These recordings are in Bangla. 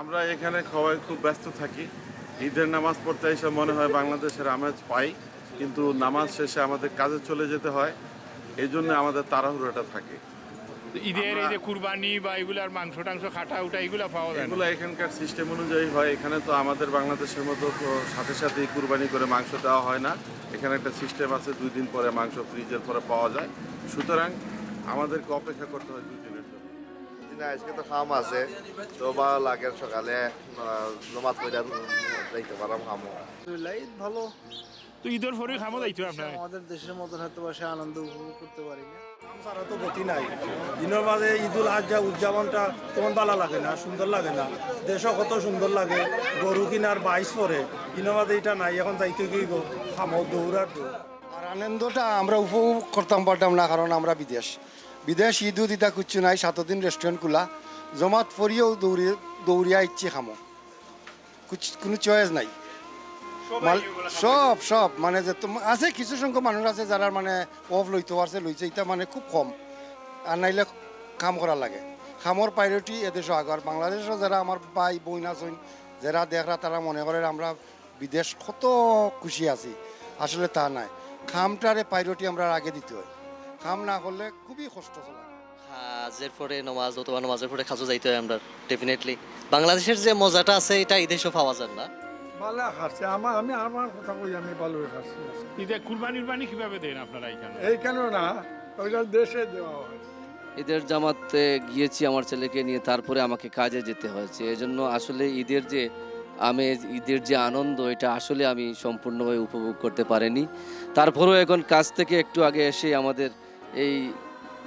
আমরা এখানে সবাই খুব ব্যস্ত থাকি। ঈদের নামাজ পড়তে এসে মনে হয় বাংলাদেশের আমেজ পাই কিন্তু নামাজ শেষে আমাদের কাজে চলে যেতে হয়। এই জন্য আমাদের তাড়াহুড়োটা থাকে। ঈদের এই যে কুরবানি বা এগুলার মাংস টাংস খাটা উঠা এগুলা পাওয়া যায় এগুলো এখানকার সিস্টেম অনুযায়ী হয়। এখানে তো আমাদের বাংলাদেশের মতো তো সাথে সাথেই কুরবানি করে মাংস দেওয়া হয় না। এখানে একটা সিস্টেম আছে দুই দিন পরে মাংস ফ্রিজের পরে পাওয়া যায়। সুতরাং আমাদেরকে অপেক্ষা করতে হয় দুই দিনের আজকে তো খাম আছে। তো ভালো লাগে সকালে নমাজ পড়ে যাইতে পারাম খামো। ঈদ ভালো। তো ঈদের পরে খামো যাইতো আপনার আমাদের দেশের মতন হয়তো সে আনন্দ উপভোগ করতে পারি না। ছাড়া তো গতি নাই। দিনের মাঝে ঈদুল আজহা উদযাপনটা তেমন ভালো লাগে না সুন্দর লাগে না। দেশও কত সুন্দর লাগে গরু কিনার বাইশ পরে। দিনের মাঝে এটা নাই এখন যাইতে কি গো খামো দৌড়ার দৌড় আর আনন্দটা আমরা উপভোগ করতাম পারতাম না কারণ আমরা বিদেশ। বিদেশ ঈদু দিতা কুচ্ছু নাই সাতদিন রেস্টুরেন্ট খোলা। জমাত পরিয়েও দৌড়ি দৌড়িয়া ইচ্ছে খামো। কোনো চয়েস নাই। সব সব মানে যে আছে কিছু সংখ্যক মানুষ আছে যারা মানে অফ লইতে পারছে লইছে এটা মানে খুব কম। আর নাইলে কাম করা লাগে। খামর প্রায়োরিটি এদেশও আগে আর বাংলাদেশও যারা আমার ভাই বোন আছেন যারা দেখরা তারা মনে করে আমরা বিদেশ কত খুশি আছি। আসলে তা নাই। খামটারে প্রায়োরিটি আমরা আগে দিতে হয়। খাম না করলে খুবই কষ্ট চলে। হাজের পরে নমাজ অথবা নমাজের পরে খাজু যাইতে হয় আমরা ডেফিনেটলি বাংলাদেশের যে মজাটা আছে এটা এদেশেও পাওয়া যায় না। ভালো খাচ্ছে আমার আমি আমার কথা কই আমি ভালোই খাচ্ছি। ঈদে কুরবানি উরবানি কীভাবে দেন আপনারা এখানে এইখানেও না ওইটা দেশে দেওয়া হয়। ঈদের জামাতে গিয়েছি আমার ছেলেকে নিয়ে তারপরে আমাকে কাজে যেতে হয়েছে। এজন্য আসলে ঈদের যে আমেজ ঈদের যে আনন্দ এটা আসলে আমি সম্পূর্ণভাবে উপভোগ করতে পারিনি। তারপরেও এখন কাজ থেকে একটু আগে এসে আমাদের এই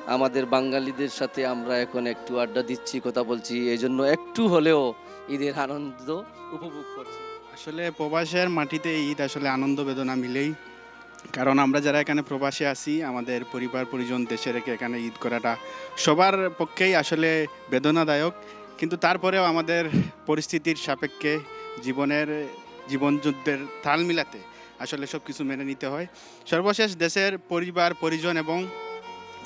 আমাদের বাঙালিদের সাথে আমরা এখন একটু আড্ডা দিচ্ছি, কথা বলছি এই জন্য একটু হলেও ঈদের আনন্দ উপভোগ করছি। আসলে প্রবাসের মাটিতে ঈদ আসলে আনন্দ বেদনা মিলেই। কারণ আমরা যারা এখানে প্রবাসে আছি, আমাদের পরিবার, পরিজন দেশে রেখে এখানে ঈদ করাটা সবার পক্ষেই আসলে বেদনাদায়ক। কিন্তু তারপরেও আমাদের পরিস্থিতির সাপেক্ষে জীবনের জীবনযুদ্ধের তাল মিলাতে আসলে সব কিছু মেনে নিতে হয়। সর্বশেষ দেশের পরিবার, পরিজন এবং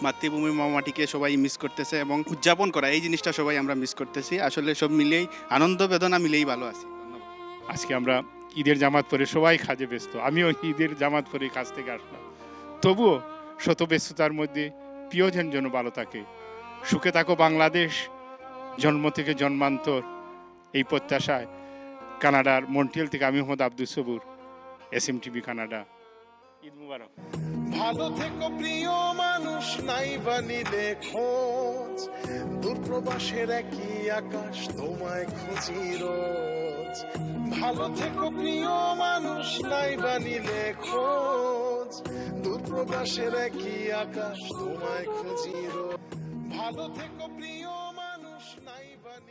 মাতৃভূমি মামাটিকে সবাই মিস করতেছে এবং উদযাপন করা, এই জিনিসটা সবাই আমরা মিস করতেছি। আসলে সব মিলেই আনন্দ, বেদনা মিলেই ভালো আছি। আজকে আমরা ঈদের জামাত পরে সবাই কাজে ব্যস্ত। আমিও ঈদের জামাত পরে কাজ থেকে আসলাম। তবুও শত ব্যস্ততার মধ্যে প্রিয়জন যেন ভালো থাকে। সুখে থাকো বাংলাদেশ। জন্ম থেকে জন্মান্তর। এই প্রত্যাশায় কানাডার মন্ট্রিয়াল থেকে আমি Mohammad Abdul Sabur S M TV Canada Eid মুবারক। ভালো থেকো প্রিয় মানুষ, নাই বানিলে খোঁজ। দূরপ্রবাসের একই আকাশ, তোমায় খুঁজি রোজ। ভালো থেকো প্রিয় মানুষ, নাই বানিলে খোঁজ। দূরপ্রবাসের একই আকাশ, তোমায় খুঁজি রোজ। ভালো থেকো প্রিয় মানুষ, নাই খোঁজ।